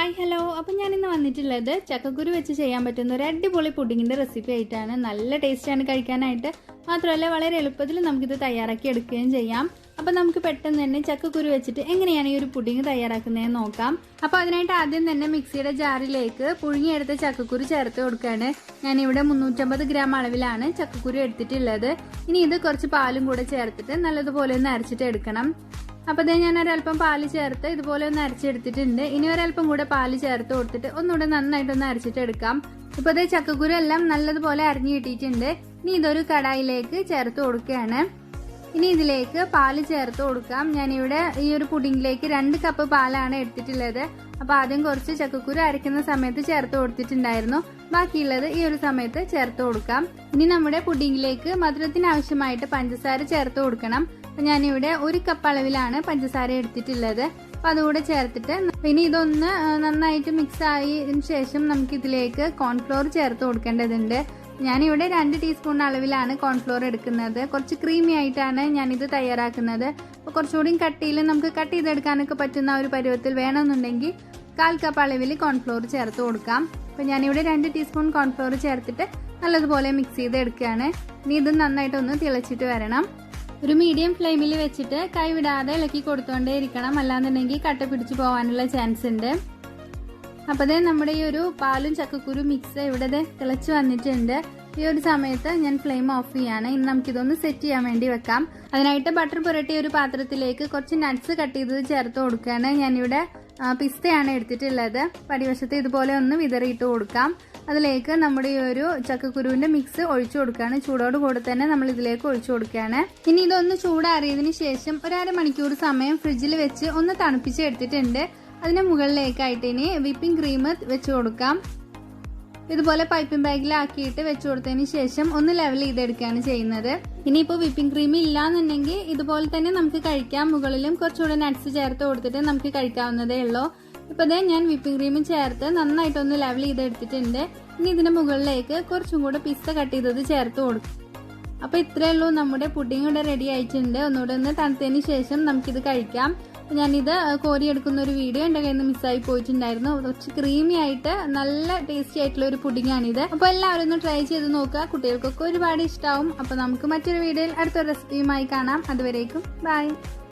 Hi hello അപ്പോൾ ഞാനിന്ന് വന്നിട്ടുള്ളത് ചക്കക്കുരു വെച്ച് ചെയ്യാൻ പറ്റുന്ന ഒരു അടിപൊളി പുഡിങ്ങിന്റെ റെസിപ്പി ആയിട്ടാണ്. നല്ല ടേസ്റ്റാണ് കഴിക്കാനായിട്ട്. മാത്രമല്ല വളരെ എളുപ്പത്തിൽ നമുക്കിത് തയ്യാറാക്കി എടുക്കുകയും ചെയ്യാം. അപ്പോൾ നമുക്ക് പെട്ടെന്ന് തന്നെ ചക്കക്കുരു വെച്ചിട്ട് എങ്ങനെയാണ് ഈ ഒരു പുഡിങ് തയ്യാറാക്കുന്നതെന്ന് നോക്കാം. അപ്പോൾ അതിനായിട്ട് ആദ്യം തന്നെ മിക്സിയുടെ ജാറിലേക്ക് പുഴുങ്ങിയെടുത്ത ചക്കക്കുരു ചേർത്ത് കൊടുക്കുകയാണ്. ഞാനിവിടെ മുന്നൂറ്റമ്പത് ഗ്രാം അളവിലാണ് ചക്കക്കുരു എടുത്തിട്ടുള്ളത്. ഇനി ഇത് കുറച്ച് പാലും കൂടെ ചേർത്തിട്ട് നല്ലതുപോലെ ഒന്ന് അരച്ചിട്ട് എടുക്കണം. അപ്പോൾ ഇതേ ഞാൻ ഒരല്പം പാൽ ചേർത്ത് ഇതുപോലെ ഒന്ന് അരച്ചെടുത്തിട്ടുണ്ട്. ഇനി ഒരല്പം കൂടെ പാൽ ചേർത്ത് കൊടുത്തിട്ട് ഒന്നുകൂടെ നന്നായിട്ടൊന്ന് അരച്ചിട്ട് എടുക്കാം. ഇപ്പോൾ ഇതേ ചക്കക്കുരു എല്ലാം നല്ലതുപോലെ അരിഞ്ഞു കിട്ടിയിട്ടുണ്ട്. ഇനി ഇതൊരു കടായിലേക്ക് ചേർത്ത് കൊടുക്കുകയാണ്. ഇനി ഇതിലേക്ക് പാൽ ചേർത്ത് കൊടുക്കാം. ഞാനിവിടെ ഈ ഒരു പുഡിങ്ങിലേക്ക് രണ്ട് കപ്പ് പാലാണ് എടുത്തിട്ടുള്ളത്. അപ്പോൾ ആദ്യം കുറച്ച് ചക്കക്കുരു അരയ്ക്കുന്ന സമയത്ത് ചേർത്ത് കൊടുത്തിട്ടുണ്ടായിരുന്നു. ബാക്കിയുള്ളത് ഈ ഒരു സമയത്ത് ചേർത്ത് കൊടുക്കാം. ഇനി നമ്മുടെ പുഡിങ്ങിലേക്ക് മധുരത്തിന് ആവശ്യമായിട്ട് പഞ്ചസാര ചേർത്ത് കൊടുക്കണം. അപ്പൊ ഞാനിവിടെ ഒരു കപ്പ് അളവിലാണ് പഞ്ചസാര എടുത്തിട്ടുള്ളത്. അപ്പൊ അതുകൂടെ ചേർത്തിട്ട് പിന്നെ ഇതൊന്ന് നന്നായിട്ട് മിക്സ് ആയതിന് ശേഷം നമുക്ക് ഇതിലേക്ക് കോൺഫ്ലോർ ചേർത്ത് കൊടുക്കേണ്ടതുണ്ട്. ഞാനിവിടെ രണ്ട് ടീസ്പൂൺ അളവിലാണ് കോൺഫ്ലോർ എടുക്കുന്നത്. കുറച്ച് ക്രീമി ആയിട്ടാണ് ഞാനിത് തയ്യാറാക്കുന്നത്. അപ്പോൾ കുറച്ചുകൂടി കട്ടിയിൽ നമുക്ക് കട്ട് ചെയ്തെടുക്കാനൊക്കെ പറ്റുന്ന ഒരു പരുവത്തിൽ വേണമെന്നുണ്ടെങ്കിൽ കാൽ കപ്പ് അളവിൽ കോൺഫ്ലോർ ചേർത്ത് കൊടുക്കാം. അപ്പോൾ ഞാനിവിടെ രണ്ട് ടീസ്പൂൺ കോൺഫ്ലോർ ചേർത്തിട്ട് നല്ലതുപോലെ മിക്സ് ചെയ്ത് എടുക്കുകയാണ് ഇനി ഇത് നന്നായിട്ടൊന്ന് തിളച്ചിട്ട് വരണം. ഒരു മീഡിയം ഫ്ലെയിമിൽ വെച്ചിട്ട് കൈവിടാതെ ഇളക്കി കൊടുത്തോണ്ടേ ഇരിക്കണം അല്ലാന്നുണ്ടെങ്കിൽ കട്ട പിടിച്ചു പോകാനുള്ള ചാൻസ് ഉണ്ട്. അപ്പോൾ ദേ നമ്മുടെ ഈ ഒരു പാലും ചക്കക്കുരു മിക്സ് ഇവിടെ തിളച്ച് വന്നിട്ടുണ്ട്. ഈ ഒരു സമയത്ത് ഞാൻ ഫ്ലെയിം ഓഫ് ചെയ്യാണ്. ഇനി നമുക്കിതൊന്ന് സെറ്റ് ചെയ്യാൻ വേണ്ടി വെക്കാം. അതിനായിട്ട് ബട്ടർ പുരട്ടി ഒരു പാത്രത്തിലേക്ക് കുറച്ച് നട്ട്സ് കട്ട് ചെയ്തത് ചേർത്ത് കൊടുക്കുകയാണ്. ഞാനിവിടെ പിസ്തയാണ് എടുത്തിട്ടുള്ളത്. പടിവശത്ത് ഇതുപോലെ ഒന്ന് വിതറിയിട്ട് കൊടുക്കാം. അതിലേക്ക് നമ്മുടെ ഈ ഒരു ചക്കക്കുരുവിന്റെ മിക്സ് ഒഴിച്ചു കൊടുക്കുകയാണ്. ചൂടോട് കൂടെ തന്നെ നമ്മൾ ഇതിലേക്ക് ഒഴിച്ചു കൊടുക്കുകയാണ്. ഇനി ഇതൊന്ന് ചൂടാറിയതിന് ശേഷം ഒരു അരമണിക്കൂർ സമയം ഫ്രിഡ്ജിൽ വെച്ച് ഒന്ന് തണുപ്പിച്ച് എടുത്തിട്ടുണ്ട്. അതിന് മുകളിലേക്കായിട്ട് ഇനി വിപ്പിംഗ് ക്രീം വെച്ച് കൊടുക്കാം. ഇതുപോലെ പൈപ്പിംഗ് ബാഗിലാക്കിയിട്ട് വെച്ചു കൊടുത്തതിന് ശേഷം ഒന്ന് ലെവൽ ചെയ്തെടുക്കുകയാണ് ചെയ്യുന്നത്. ഇനിയിപ്പോൾ വിപ്പിംഗ് ക്രീം ഇല്ലാന്നുണ്ടെങ്കിൽ ഇതുപോലെ തന്നെ നമുക്ക് കഴിക്കാം. മുകളിലും കുറച്ചുകൂടെ നട്ട്സ് ചേർത്ത് കൊടുത്തിട്ട് നമുക്ക് കഴിക്കാവുന്നതേ ഉള്ളൂ. ഇപ്പൊ ദേ ഞാൻ വിപ്പിംഗ് ക്രീം ചേർത്ത് നന്നായിട്ടൊന്ന് ലെവൽ ചെയ്തെടുത്തിട്ടുണ്ട്. ഇനി ഇതിന്റെ മുകളിലേക്ക് കുറച്ചും കൂടെ പിസ്ത കട്ട് ചെയ്തത് ചേർത്ത് കൊടുക്കും. അപ്പൊ ഇത്രയേ ഉള്ളൂ. നമ്മുടെ പുഡിംഗ് ഇവിടെ റെഡി ആയിട്ടുണ്ട്. ഒന്നുകൂടെ ഒന്ന് തണുത്തതിന് ശേഷം നമുക്കിത് കഴിക്കാം. ഞാനിത് കോരിയെടുക്കുന്ന ഒരു വീഡിയോ എന്റെ കയ്യിൽ നിന്ന് മിസ്സായി പോയിട്ടുണ്ടായിരുന്നു. കുറച്ച് ക്രീമി ആയിട്ട് നല്ല ടേസ്റ്റി ആയിട്ടുള്ള ഒരു പുഡിംഗ് ആണിത്. അപ്പോൾ എല്ലാവരും ഒന്ന് ട്രൈ ചെയ്ത് നോക്കുക. കുട്ടികൾക്കൊക്കെ ഒരുപാട് ഇഷ്ടമാവും അപ്പോൾ നമുക്ക് മറ്റൊരു വീഡിയോയിൽ അടുത്തൊരു റെസിപ്പിയുമായി കാണാം. അതുവരേക്കും ബൈ